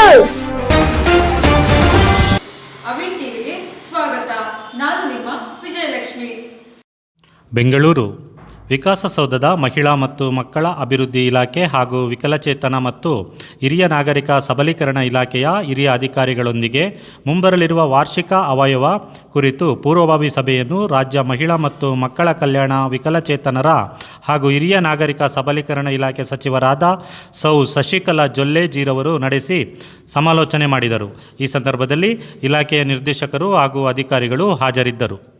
News Avin ಟಿವಿಗೆ ಸ್ವಾಗತ. ನಾನು ನಿಮ್ಮ ವಿಜಯಲಕ್ಷ್ಮಿ. ಬೆಂಗಳೂರು ವಿಕಾಸಸೌಧದ ಮಹಿಳಾ ಮತ್ತು ಮಕ್ಕಳ ಅಭಿವೃದ್ಧಿ ಇಲಾಖೆ ಹಾಗೂ ವಿಕಲಚೇತನ ಮತ್ತು ಹಿರಿಯ ನಾಗರಿಕ ಸಬಲೀಕರಣ ಇಲಾಖೆಯ ಹಿರಿಯ ಅಧಿಕಾರಿಗಳೊಂದಿಗೆ ಮುಂಬರಲಿರುವ ವಾರ್ಷಿಕ ಅವಯವ ಕುರಿತು ಪೂರ್ವಭಾವಿ ಸಭೆಯನ್ನು ರಾಜ್ಯ ಮಹಿಳಾ ಮತ್ತು ಮಕ್ಕಳ ಕಲ್ಯಾಣ ವಿಕಲಚೇತನರ ಹಾಗೂ ಹಿರಿಯ ನಾಗರಿಕ ಸಬಲೀಕರಣ ಇಲಾಖೆ ಸಚಿವರಾದ ಸೌ. ಶಶಿಕಲಾ ಜೊಲ್ಲೆಜೀರವರು ನಡೆಸಿ ಸಮಾಲೋಚನೆ ಮಾಡಿದರು. ಈ ಸಂದರ್ಭದಲ್ಲಿ ಇಲಾಖೆಯ ನಿರ್ದೇಶಕರು ಹಾಗೂ ಅಧಿಕಾರಿಗಳು ಹಾಜರಿದ್ದರು.